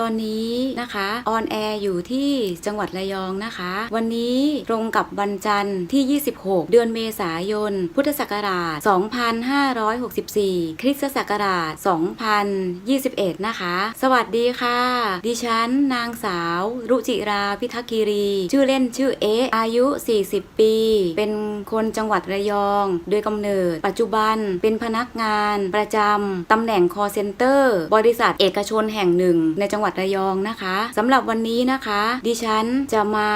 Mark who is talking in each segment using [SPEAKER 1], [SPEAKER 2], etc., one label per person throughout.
[SPEAKER 1] ตอนนี้นะคะออนแอร์อยู่ที่จังหวัดระยองนะคะ วันนี้ตรงกับวันจันทร์ที่ 26 เดือนเมษายน พุทธศักราช 2564 คริสตศักราช 2021 นะคะ สวัสดีค่ะ ดิฉันนางสาว รุจิราพิทักษ์คีรี ชื่อเล่นชื่อเอะอายุ 40 ปี เป็นคนจังหวัดระยอง โดยกำเนิด ปัจจุบันเป็นพนักงานประจำตำแหน่ง call center บริษัทเอกชนแห่งหนึ่งในจังหวัดระยองนะคะสำหรับวันนี้นะคะ ดิฉันจะมา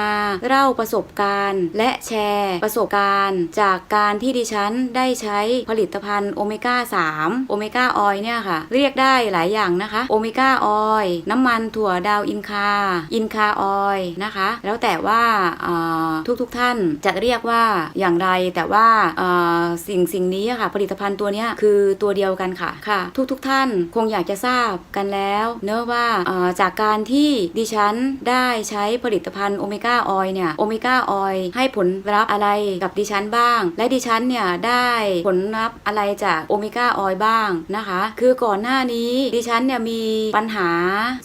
[SPEAKER 1] เล่าประสบการณ์ และแชร์ประสบการณ์ จากการที่ดิฉันได้ใช้ผลิตภัณฑ์โอเมก้า3โอเมก้าออยเนี่ยค่ะ เรียกได้หลายอย่างนะคะโอเมก้าออยน้ำมันถั่วดาวอินคา อินคาออยนะคะ แล้วแต่ว่าทุกทุกๆท่านจะเรียกว่าอย่างไรแต่ว่าสิ่งสิ่งนี้ค่ะ ผลิตภัณฑ์ตัวนี้คือตัวเดียวกันค่ะค่ะ ทุกทุกๆท่านคงอยากจะทราบกันแล้ว เนอะว่าจากการที่ดิฉันได้ใช้ผลิตภัณฑ์โอเมก้าออยเนี่ยโอเมก้าออยให้ผลลัพธ์อะไรกับดิฉันบ้าง และดิฉันเนี่ยได้ผลลัพธ์อะไรจากโอเมก้าออยบ้างนะคะ คือก่อนหน้านี้ดิฉันเนี่ยมีปัญหา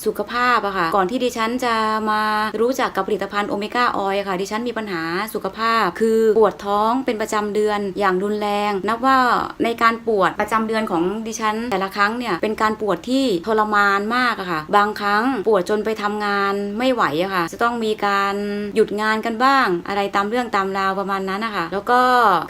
[SPEAKER 1] สุขภาพอะค่ะ ก่อนที่ดิฉันจะมารู้จักกับผลิตภัณฑ์โอเมก้าออยค่ะ ดิฉันมีปัญหาสุขภาพ คือปวดท้องเป็นประจำเดือนอย่างรุนแรง นับว่าในการปวดประจำเดือนของดิฉันแต่ละครั้งเนี่ยเป็นการปวดที่ทรมานมากอะค่ะ บางครั้งปวดจนไปทำงานไม่ไหวอะค่ะ จะต้องมีการหยุดงานกันบ้าง อะไรตามเรื่องตามราวประมาณนั้นนะคะแล้วก็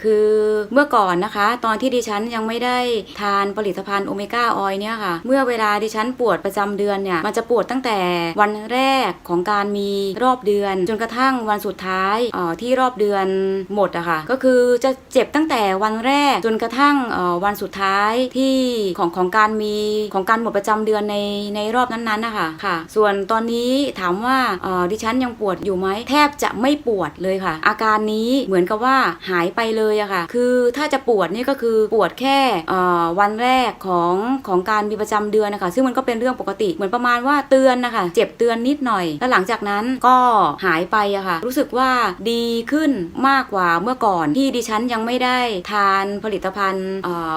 [SPEAKER 1] คือเมื่อก่อนนะคะ ตอนที่ดิฉันยังไม่ได้ทานผลิตภัณฑ์โอเมก้าออยเนี่ยค่ะ เมื่อเวลาดิฉันปวดประจำเดือนเนี่ยมันจะปวดตั้งแต่วันแรกของการมีรอบเดือน จนกระทั่งวันสุดท้ายออที่รอบเดือนหมดอะค่ะก็คือจะเจ็บตั้งแต่วันแรกจนกระทั่งออวันสุดท้ายที่ของของการมีของการหมดประจำเดือนในในรอบนั้นๆนะคะค่ะ ส่วนตอนนี้ถามว่าออดิฉันยังปวดอยู่ไหมแทบจะไม่ปวดเลยค่ะ อาการนี้เหมือนกับว่าหายไปเลยอะค่ะ คือถ้าจะปวดนี่ก็คือปวดแค่ออวันแรกของของการมีประจำเดือนนะคะซึ่งมันก็เป็นเรื่องปกติเหมือนประมาณว่าเตือนนะคะเจ็บเตือนนิดหน่อย แล้วหลังจากนั้นก็หายไปอะค่ะ รู้สึกว่าดีขึ้นมากกว่าเมื่อก่อนที่ดิฉันยังไม่ได้ทานผลิตภัณฑ์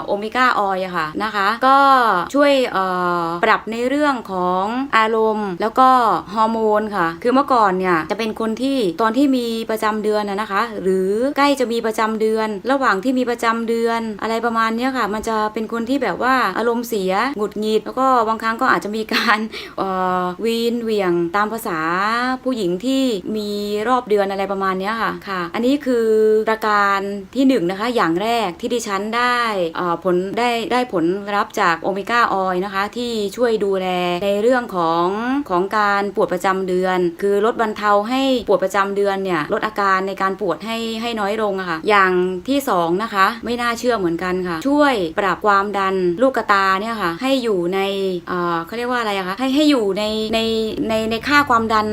[SPEAKER 1] โอเมก้าออยอะค่ะนะคะ ก็ช่วยปรับในเรื่องของอารมณ์ แล้วก็ฮอร์โมนค่ะ คือเมื่อก่อนเนี่ยจะเป็นคนที่ตอนที่มีประจำเดือนนะนะคะ หรือใกล้จะมีประจำเดือน ระหว่างที่มีประจำเดือน อะไรประมาณนี้ค่ะ มันจะเป็นคนที่แบบว่าอารมณ์เสียหงุดหงิด แล้วก็บางครั้งก็อาจจะมีการออวีนเหวี่ยงตามภาษาผู้หญิงที่มีรอบเดือนอะไรประมาณนี้ค่ะค่ะ อันนี้คือประการที่หนึ่งนะคะอย่างแรกที่ดิฉันได้ออผลได้ได้ผลรับจากโอเมก้าออยนะคะ ที่ช่วยดูแลในเรื่องของของของการปวดประจำเดือน คือลดบรรเทาให้ปวดประจำเดือนเนี่ยลดอาการในการปวดให้ให้น้อยลงอะค่ะ อย่างที่สองนะคะ ไม่น่าเชื่อเหมือนกันค่ะ ช่วยปรับความดันลูกตาเนี่ยค่ะ ให้อยู่ในเอ่อเขาเรียกว่าอะไรอะคะให้ให้อยู่ในในในในค่าความดัน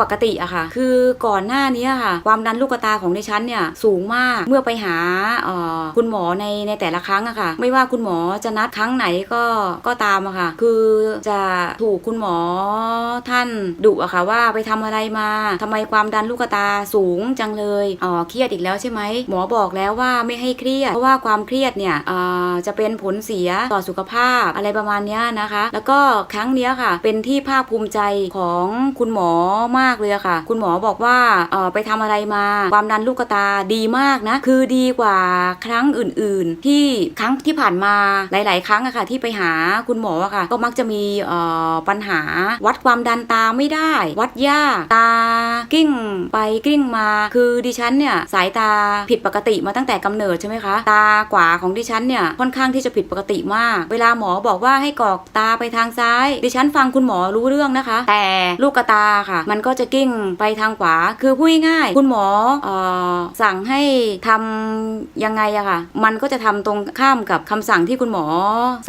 [SPEAKER 1] ปกติอะค่ะ คือก่อนหน้านี้ค่ะ ความดันลูกตาของดิฉันเนี่ยสูงมากเมื่อไปหาเอ่อคุณหมอในในแต่ละครั้งอะค่ะ ไม่ว่าคุณหมอจะนัดครั้งไหนก็ก็ตามอะค่ะ คือจะถูกคุณหมอท่านดุอะค่ะว่าไปทำอะไรมาทำไมความดันลูกตาสูงจังเลยอ๋อเครียดอีกแล้วใช่ไหมหมอบอกแล้วว่าไม่ให้เครียดเพราะว่าความเครียดเนี่ยจะเป็นผลเสียต่อสุขภาพอะไรประมาณนี้นะคะ แล้วก็ครั้งนี้ค่ะ เป็นที่ภาคภูมิใจของคุณหมอมากเลยะค่ะ คุณหมอบอกว่าไปทำอะไรมา ความดันลูกตาดีมากนะ คือดีกว่าครั้งอื่น ๆ ที่ครั้งที่ผ่านมาหลาย ๆ ครั้งอะค่ะ ที่ไปหาคุณหมออะค่ะ ก็มักจะมีปัญหาวัดความดันตาไม่ได้ วัดยากตา กิ้ง ไปกิ้งมา คือดิฉันเนี่ยสายตาผิดปกติมาตั้งแต่กำเนิดใช่ไหมคะ ตาขวาของดิฉันเนี่ยค่อนข้างที่จะผิดปกติมาก เวลาหมอบอกว่าให้กรอกตาไปทางซ้าย ดิฉันฟังคุณหมอรู้เรื่องนะคะ แต่ลูกกตาค่ะ มันก็จะกิ้งไปทางขวา คือพูดง่ายคุณหมอออสั่งให้ทำยังไงอะค่ะ มันก็จะทำตรงข้ามกับคำสั่งที่คุณหมอ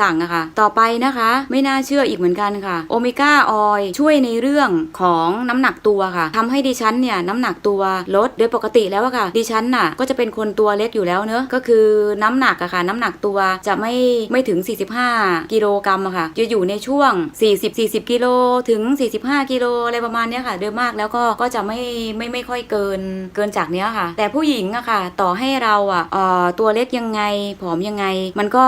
[SPEAKER 1] สั่งอะค่ะ ต่อไปนะคะ ไม่น่าเชื่ออีกเหมือนกันค่ะ โอเมก้าออยช่วยในเรื่องของน้ำหนักตัวค่ะทำให้ดิฉันเนี่ยน้ำหนักตัวลดโดยปกติแล้วค่ะ ดิฉันน่ะก็จะเป็นคนตัวเล็กอยู่แล้วเนอะก็คือน้ำหนักอะค่ะ น้ำหนักตัวจะไม่ไม่ถึง 45 กิโลกรัมอะค่ะ จะอยู่ในช่วง 40 40 กิโลถึง 45 กิโลอะไรประมาณเนี้ยค่ะ โดยมากแล้วก็ก็จะไม่ไม่ไม่ค่อยเกินเกินจากเนี้ยค่ะ แต่ผู้หญิงอะค่ะ ต่อให้เราอะออตัวเล็กยังไงผอมยังไง มันก็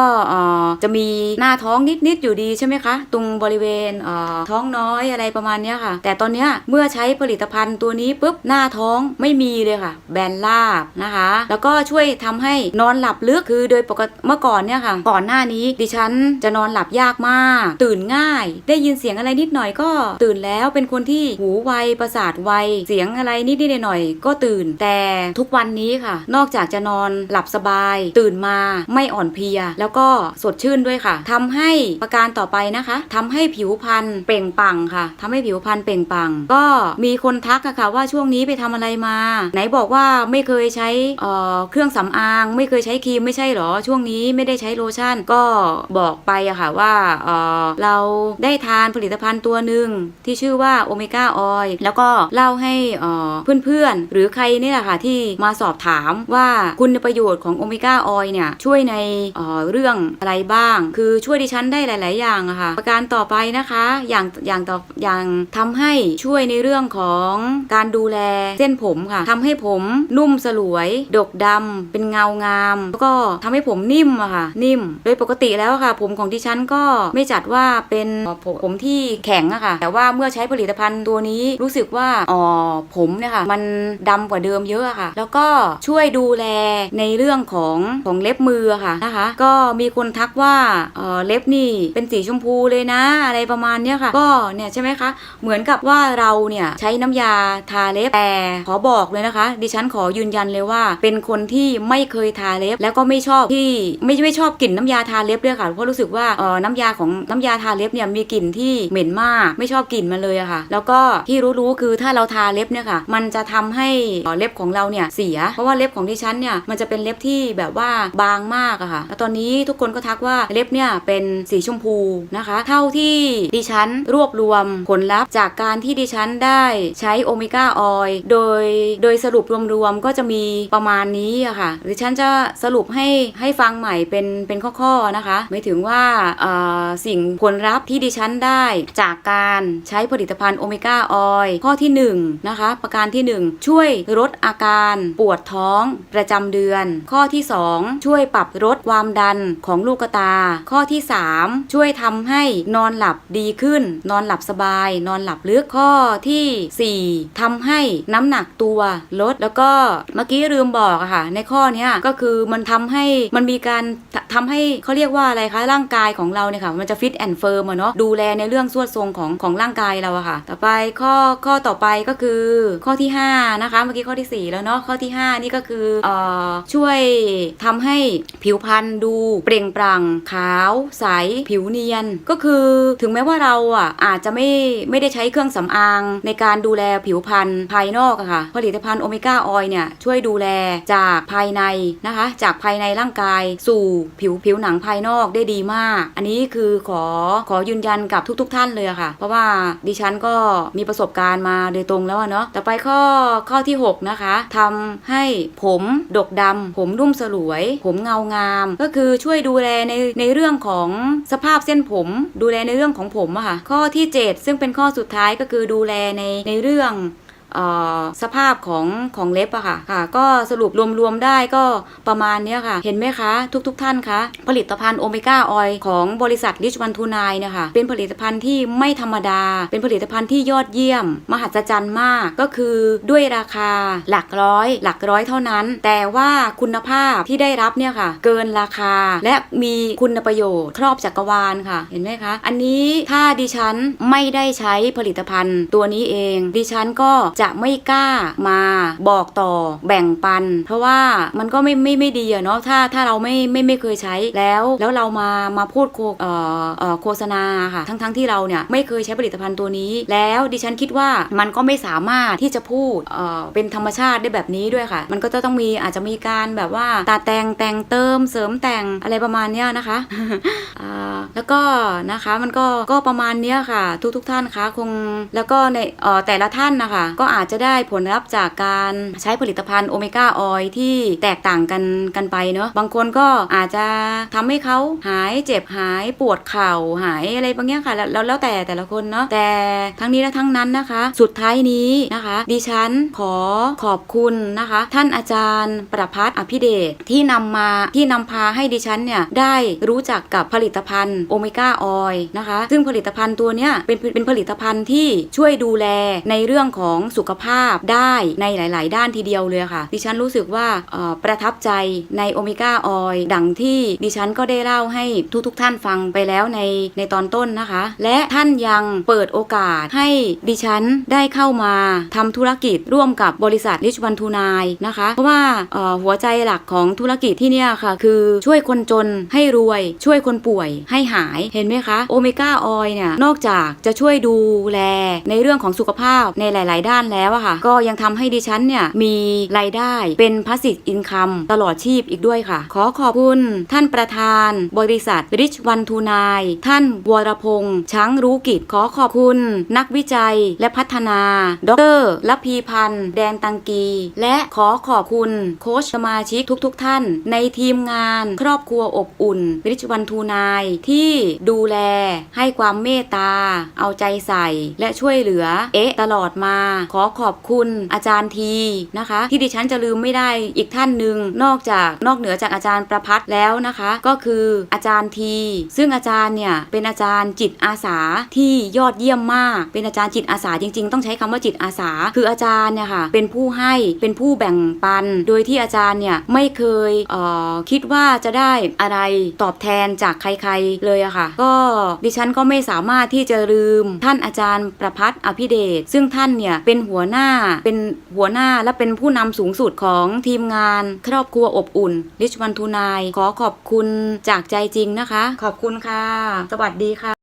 [SPEAKER 1] จะมีหน้าท้องนิดๆอยู่ดีใช่ไหมคะ ตรงบริเวณเอ่อท้องน้อยอะไรประมาณนี้ค่ะ แต่ตอนนี้เมื่อใช้ผลิตภัณฑ์ตัวนี้ปุ๊บหน้าท้องไม่มีเลยค่ะ แบนราบนะคะ แล้วก็ช่วยทำให้นอนหลับลึกคือโดยปกติเมื่อก่อนเนี่ยค่ะ ก่อนหน้านี้ดิฉันจะนอนหลับยากมาก ตื่นง่าย ได้ยินเสียงอะไรนิดหน่อยก็ตื่นแล้วเป็นคนที่หูไวประสาทไวเสียงอะไรนิดนิดหน่อยก็ตื่น แต่ทุกวันนี้ค่ะ นอกจากจะนอนหลับสบาย ตื่นมาไม่อ่อนเพลีย แล้วก็สดชื่นด้วยค่ะทำให้ประการต่อไปนะคะทำให้ผิวพรรณเปล่งปังค่ะทำให้ผิวพรรณเปล่งปัง ก็มีคนทักอะค่ะว่าช่วงนี้ไปทำอะไรมา ไหนบอกว่าไม่เคยใช้เเครื่องสำอาง ไม่เคยใช้ครีมไม่ใช่หรอ ช่วงนี้ไม่ได้ใช้โลชั่น ก็บอกไปอะค่ะว่าเเราได้ทานผลิตภัณฑ์ตัวหนึ่งที่ชื่อว่าโอเมก้าออยแล้วก็เล่าให้เเพื่อนๆ หรือใครนี่แหละค่ะที่มาสอบถามว่าคุณประโยชน์ของโอเมก้าออยเนี่ยช่วยในเเรื่องอะไรบ้าง คือช่วยดิฉันได้หลาย ๆ อย่างอะค่ะประการต่อไปนะคะอย่างอย่างต่ออย่างทำให้ช่วยในเรื่องของการดูแลเส้นผมค่ะทำให้ผมนุ่มสลวย ดกดำเป็นเงางาม แล้วก็ทำให้ผมนิ่มอะค่ะ นิ่ม โดยปกติแล้วค่ะ ผมของดิฉันก็ไม่จัดว่าเป็นผมผมที่แข็งอะค่ะ แต่ว่าเมื่อใช้ผลิตภัณฑ์ตัวนี้รู้สึกว่าอ๋อผมเนี่ยค่ะ มันดำกว่าเดิมเยอะอะค่ะ แล้วก็ช่วยดูแลในเรื่องของของเล็บมือค่ะนะคะ ก็มีคนทักว่าเเล็บนี่เป็นสีชมพูเลยนะ อะไรประมาณเนี้ยค่ะก็เนี่ยใช่ไหมคะ เหมือนกับว่าเราเนี่ยใช้น้ำยาทาเล็บแต่ขอบอกเลยนะคะ ดิฉันขอยืนยันเลยว่า เป็นคนที่ไม่เคยทาเล็บ แล้วก็ไม่ชอบที่ไม่ไม่ชอบกลิ่นน้ำยาทาเล็บด้วยค่ะเพราะรู้สึกว่าเออน้ำยาของน้ำยาทาเล็บเนี่ยมีกลิ่นที่เหม็นมากไม่ชอบกลิ่นมันเลยอะค่ะ แล้วก็ที่รู้ๆคือถ้าเราทาเล็บเนี่ยค่ะมันจะทำให้เอ่อเล็บของเราเนี่ยเสีย เพราะว่าเล็บของดิฉันเนี่ยมันจะเป็นเล็บที่แบบว่าบางมากอะค่ะแล้วตอนนี้ทุกคนก็ทักว่าเล็บเนี่ยเป็นสีชมพูนะคะ เท่าที่ดิฉันรวบรวมผลลัพธ์จากการที่ดิฉันได้ใช้โอเมก้าออยล์โดยโดยสรุปรวมๆก็จะมีประมาณนี้อะค่ะดิฉันจะสรุปให้ให้ฟังใหม่เป็นเป็นข้อๆนะคะหมายถึงว่าสิ่งผลลัพธ์ที่ดิฉันได้จากการใช้ผลิตภัณฑ์โอเมก้าออยล์ข้อที่ 1 นะคะ ประการที่ 1 ช่วยลดอาการปวดท้องประจำเดือน ข้อที่ 2 ช่วยปรับลดความดันของลูกตา ข้อที่ 3 ช่วยทำให้นอนหลับดีขึ้นนอนหลับสบาย นอนหลับลึกข้อที่ 4ทำให้น้ำหนักตัวลดแล้วก็เมื่อกี้ลืมบอกอะค่ะ ในข้อนี้ก็คือมันทำให้มันมีการ ททำให้เขาเรียกว่าอะไรคะร่างกายของเราเนี่ยค่ะมันจะฟิตแอนด์เฟิร์มอะเนาะดูแลในเรื่องส่วดทรงของของร่างกายเราอะค่ะ ต่อไปข้อข้อต่อไปก็คือข้อที่ 5 นะคะ เมื่อกี้ข้อที่ 4 แล้วเนาะข้อที่ 5 นี่ก็คือเอ่อช่วยทำให้ผิวพรรณดูเปล่งปลั่งขาว ใส ผิวเนียน ก็คือถึงแม้ว่าเราอะอาจจะไม่ไม่ได้ใช้เครื่องสำอาง ในการดูแลผิวพรรณภายนอกอะค่ะ ผลิตภัณฑ์โอเมก้าออยเนี่ยช่วยดูแลจากภายในนะคะ จากภายในร่างกายสู่ผิวผิวหนังภายนอกได้ดีมาก อันนี้คือขอขอยืนยันกับทุกๆท่านเลยค่ะ เพราะว่าดิฉันก็มีประสบการณ์มาโดยตรงแล้วเนาะต่อไปข้อข้อที่ 6 นะคะทำให้ผมดกดำผมนุ่มสลวย ผมเงางาม ก็คือช่วยดูแลในในเรื่องของสภาพเส้นผม ดูแลในเรื่องของผมอะค่ะ ข้อที่ 7 ซึ่งเป็นข้อสุดท้ายก็คือดูแลในในเรื่อง สภาพของของเล็บอะค่ะค่ะ ก็สรุปรวมๆได้ก็ประมาณเนี้ยค่ะ เห็นไหมคะ ทุกๆทท่านคะผลิตภัณฑ์โอเมก้าออยของบริษัทริชวันทูนายเนี่ยค่ะเป็นผลิตภัณฑ์ที่ไม่ธรรมดา เป็นผลิตภัณฑ์ที่ยอดเยี่ยม มหัศจรรย์มากก็คือด้วยราคาหลักร้อย หลักร้อยเท่านั้น แต่ว่าคุณภาพที่ได้รับเนี่ยค่ะ เกินราคาและมีคุณประโยชน์ครอบจักรวาลค่ะ เห็นไหมคะ อันนี้ถ้าดิฉันไม่ได้ใช้ผลิตภัณฑ์ตัวนี้เอง ดิฉันก็จะไม่กล้ามาบอกต่อแบ่งปัน เพราะว่ามันก็ไม่ไม่ไม่ดีอะเนาะถ้าถ้าเราไม่ไม่ไม่เคยใช้แล้ว แล้วเรามามาพูดโฆเอ่อเอ่อโฆษณาค่ะ ทั้งทั้งที่เราเนี่ยไม่เคยใช้ผลิตภัณฑ์ตัวนี้ แล้วดิฉันคิดว่ามันก็ไม่สามารถที่จะพูดเอ่อเป็นธรรมชาติได้แบบนี้ด้วยค่ะ มันก็จะต้องมีอาจจะมีการแบบว่าตาแต่งแต่งเติมเสริมแต่งอะไรประมาณเนี้ยนะคะอ่า แล้วก็นะคะมันก็ก็ประมาณเนี้ยค่ะ ทุกทุกท่านคะคงแล้วก็ในแต่ละท่านนะคะ ก็อาจจะได้ผลลัพธ์จากการใช้ผลิตภัณฑ์โอเมก้าออยที่แตกต่างกันกันไปเนอะบางคนก็อาจจะทำให้เขาหายเจ็บหายปวดเข่าหายอะไรบางอย่างค่ะแล้วแล้วแต่แต่ละคนเนาะแต่ทั้งนี้และทั้งนั้นนะคะ สุดท้ายนี้นะคะ ดิฉันขอขอบคุณนะคะ ท่านอาจารย์ประพัฒน์อภิเดชที่นำมาที่นำพาให้ดิฉันเนี่ยได้รู้จักกับผลิตภัณฑ์ฑ์โอเมก้าออยล์นะคะ ซึ่งผลิตภัณฑ์ตัวเนี้ยเป็นเป็นผลิตภัณฑ์ที่ช่วยดูแลในเรื่องของสุขภาพได้ในหลาย ๆ ด้านทีเดียวเลยค่ะ ดิฉันรู้สึกว่าประทับใจในโอเมก้าออยล์ดังที่ดิฉันก็ได้เล่าให้ทุกๆท่านฟังไปแล้วในในตอนต้นนะคะ และท่านยังเปิดโอกาสให้ดิฉันได้เข้ามาทำธุรกิจร่วมกับบริษัทริชวันทูนายนะคะ เพราะว่าหัวใจหลักของธุรกิจที่เนี่ยค่ะ คือช่วยคนจนให้รวยช่วยคนป่วยให้หายเห็นไหมคะโอเมก้าออยล์เนี่ยนอกจากจะช่วยดูแลในเรื่องของสุขภาพในหลาย ๆ ด้านแล้วอะค่ะ ก็ยังทำให้ดิฉันเนี่ยมีรายได้เป็นพาสซีฟอินคัมตลอดชีพอีกด้วยค่ะ ขอขอบคุณท่านประธาน บริษัทริชวันทูนายท่านวรพงษ์ช้างรู้กิจ ขอขอบคุณ นักวิจัยและพัฒนา ดรลพีพันธ์แดงตังกี และขอขอบคุณโค้ชสมาชิกทุก ๆ ท่าน ในทีมงาน ครอบครัวอบอุ่นริชวันทูนายที่ดูแลให้ความเมตตา เอาใจใส่ และช่วยเหลือ เอ๊ะ ตลอดมา ขอขอบคุณอาจารย์ทีนะคะ ที่ดิฉันจะลืมไม่ได้อีกท่านหนึ่งนอกจากนอกเหนือจากอาจารย์ประพัฒน์แล้วนะคะ ก็คืออาจารย์ที ซึ่งอาจารย์เนี่ยเป็นอาจารย์จิตอาสาที่ยอดเยี่ยมมาก เป็นอาจารย์จิตอาสาจริง ๆ ต้องใช้คำว่าจิตอาสา คืออาจารย์เนี่ยค่ะเป็นผู้ให้เป็นผู้แบ่งปัน โดยที่อาจารย์เนี่ยไม่เคยเออคิดว่าจะได้อะไรตอบแทนจากใครเลยอะค่ะ ก็ดิฉันก็ไม่สามารถที่จะลืมท่านอาจารย์ประพัฒน์อภิเดชซึ่งท่านเนี่ยเป็นหัวหน้าเป็นหัวหน้าและเป็นผู้นำสูงสุดของทีมงานครอบครัวอบอุ่นริชวันทูนายขอขอบคุณจากใจจริงนะคะ ขอบคุณค่ะ สวัสดีค่ะ